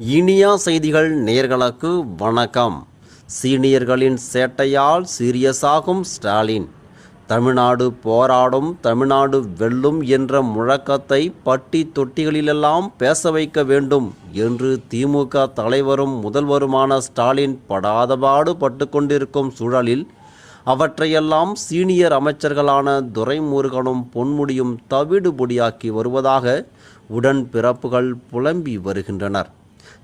இனியா செய்திகள் நேர்களுக்கு வணக்கம். சீனியர்களின் சேட்டையால் சீரியஸாகும் ஸ்டாலின். தமிழ்நாடு போராடும் தமிழ்நாடு வெல்லும் என்ற முழக்கத்தை பட்டி தொட்டிகளிலெல்லாம் பேச வைக்க வேண்டும் என்று திமுக தலைவரும் முதல்வருமான ஸ்டாலின் படாதபாடு பட்டு கொண்டிருக்கும் சூழலில் அவற்றையெல்லாம் சீனியர் அமைச்சர்களான துரைமுருகனும் பொன்முடியும் தவிடுபொடியாக்கி வருவதாக உடன்பிறப்புகள் புலம்பி வருகின்றனர்.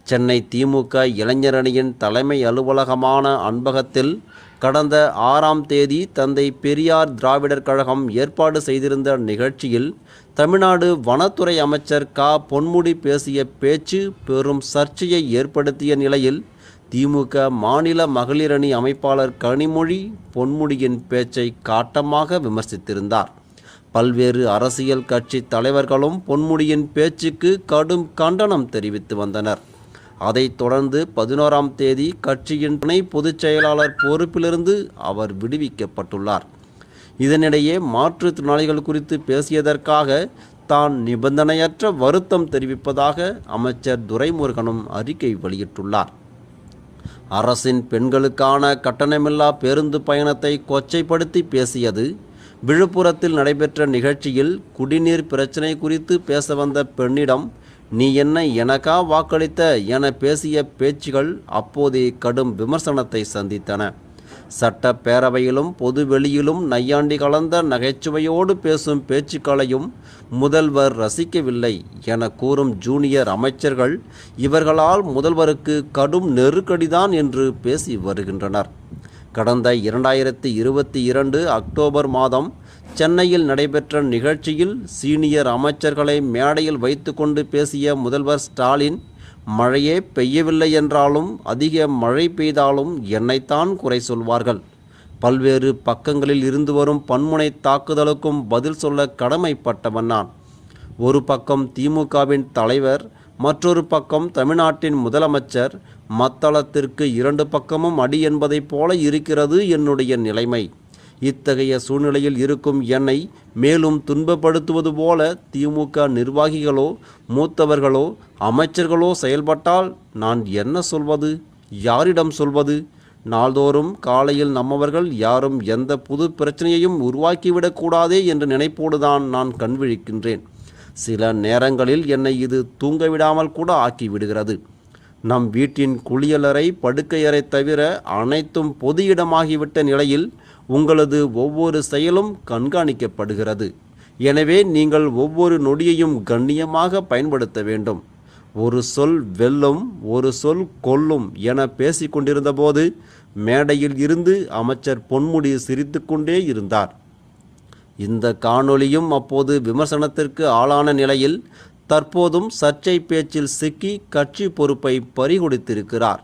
சென்னை திமுக இளைஞரணியின் தலைமை அலுவலகமான அன்பகத்தில் கடந்த ஆறாம் தேதி தந்தை பெரியார் திராவிடர் கழகம் ஏற்பாடு செய்திருந்த நிகழ்ச்சியில் தமிழ்நாடு வனத்துறை அமைச்சர் க. பொன்முடி பேசிய பேச்சு பெரும் சர்ச்சையை ஏற்படுத்திய நிலையில் திமுக மாநில மகளிரணி அமைப்பாளர் கனிமொழி பொன்முடியின் பேச்சை காட்டமாக விமர்சித்திருந்தார். பல்வேறு அரசியல் கட்சி தலைவர்களும் பொன்முடியின் பேச்சுக்கு கடும் கண்டனம் தெரிவித்து வந்தனர். அதைத் தொடர்ந்து பதினோராம் தேதி கட்சியின் துணை பொதுச் செயலாளர் பொறுப்பிலிருந்து அவர் விடுவிக்கப்பட்டுள்ளார். இதனிடையே மாற்றுத்திறனாளிகள் குறித்து பேசியதற்காக தான் நிபந்தனையற்ற வருத்தம் தெரிவிப்பதாக அமைச்சர் துரைமுருகனும் அறிக்கை வெளியிட்டுள்ளார். அரசின் பெண்களுக்கான கட்டணமில்லா பேருந்து பயணத்தை கொச்சைப்படுத்தி பேசியது விழுப்புரத்தில் நடைபெற்ற நிகழ்ச்சியில் குடிநீர் பிரச்சினை குறித்து பேச வந்த பெண்ணிடம் நீ என்னை எனக்கா வாக்களித்த என பேசிய பேச்சுகள் அப்போதே கடும் விமர்சனத்தை சந்தித்தன. சட்டப்பேரவையிலும் பொதுவெளியிலும் நையாண்டி கலந்த நகைச்சுவையோடு பேசும் பேச்சுக்களையும் முதல்வர் ரசிக்கவில்லை என கூறும் ஜூனியர் அமைச்சர்கள் இவர்களால் முதல்வருக்கு கடும் நெருக்கடிதான் என்று பேசி வருகின்றனர். கடந்த இரண்டாயிரத்தி இருபத்தி இரண்டு அக்டோபர் மாதம் சென்னையில் நடைபெற்ற நிகழ்ச்சியில் சீனியர் அமைச்சர்களை மேடையில் வைத்துக்கொண்டு பேசிய முதல்வர் ஸ்டாலின் மழையே பெய்யவில்லை என்றாலும் அதிக மழை பெய்தாலும் என்னைத்தான் குறை சொல்வார்கள். பல்வேறு பக்கங்களில் இருந்து வரும் பன்முனை தாக்குதலுக்கும் பதில் சொல்ல கடமைப்பட்டவன் நான் ஒரு பக்கம் திமுகவின் தலைவர் மற்றொரு பக்கம் தமிழ்நாட்டின் முதலமைச்சர். மத்தளத்திற்கு இரண்டு பக்கமும் அடி என்பதைப் போல இருக்கிறது என்னுடைய நிலைமை. இத்தகைய சூழ்நிலையில் இருக்கும் என்னை மேலும் துன்பப்படுத்துவது போல திமுக நிர்வாகிகளோ மூத்தவர்களோ அமைச்சர்களோ செயல்பட்டால் நான் என்ன சொல்வது? யாரிடம் சொல்வது? நாள்தோறும் காலையில் நம்மவர்கள் யாரும் எந்த புது பிரச்சனையையும் உருவாக்கிவிடக்கூடாதே என்ற நினைப்போடுதான் நான் கண்விழிக்கின்றேன் சில நேரங்களில் என்னை இது தூங்கவிடாமல் கூட ஆக்கிவிடுகிறது. நம் வீட்டின் குளியலறை படுக்கையறை தவிர அனைத்தும் பொது இடமாகிவிட்ட நிலையில் உங்களது ஒவ்வொரு செயலும் கண்காணிக்கப்படுகிறது. எனவே நீங்கள் ஒவ்வொரு நொடியையும் கண்ணியமாக பயன்படுத்த வேண்டும். ஒரு சொல் வெல்லும் ஒரு சொல் கொல்லும் என பேசிக்கொண்டிருந்தபோது மேடையில் இருந்து அமைச்சர் பொன்முடி சிரித்துக்கொண்டே இருந்தார். இந்த காணொளியும் அப்போது விமர்சனத்திற்கு ஆளான நிலையில் தற்போதும் சர்ச்சை பேச்சில் சிக்கி கட்சி பொறுப்பை பறிகொடுத்திருக்கிறார்.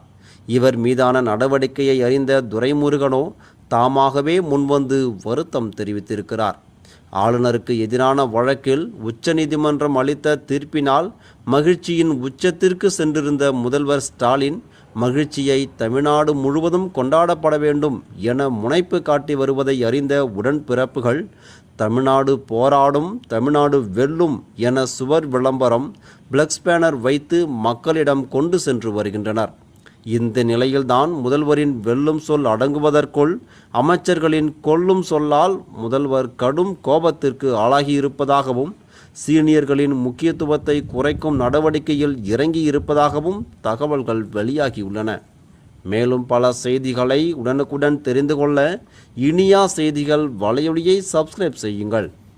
இவர் மீதான நடவடிக்கையை அறிந்த துரைமுருகனோ தாமாகவே முன்வந்து வருத்தம் தெரிவித்திருக்கிறார். ஆளுநருக்கு எதிரான வழக்கில் உச்சநீதிமன்றம் அளித்த தீர்ப்பினால் மகிழ்ச்சியின் உச்சத்திற்கு சென்றிருந்த முதல்வர் ஸ்டாலின் மகிழ்ச்சியை தமிழ்நாடு முழுவதும் கொண்டாடப்பட வேண்டும் என முனைப்பு காட்டி வருவதை அறிந்த உடன்பிறப்புகள் தமிழ்நாடு போராடும் தமிழ்நாடு வெல்லும் என சுவர் விளம்பரம் பிளக்ஸ் பேனர் வைத்து மக்களிடம் கொண்டு சென்று வருகின்றனர். இந்த நிலையில்தான் முதல்வரின் வெல்லும் சொல் அடங்குவதற்குள் அமைச்சர்களின் கொல்லும் சொல்லால் முதல்வர் கடும் கோபத்திற்கு ஆளாகியிருப்பதாகவும் சீனியர்களின் முக்கியத்துவத்தை குறைக்கும் நடவடிக்கையில் இறங்கி இருப்பதாகவும் தகவல்கள் வெளியாகியுள்ளன. மேலும் பல செய்திகளை உடனுக்குடன் தெரிந்து கொள்ள இனியா செய்திகள் வலையொலியை சப்ஸ்கிரைப் செய்யுங்கள்.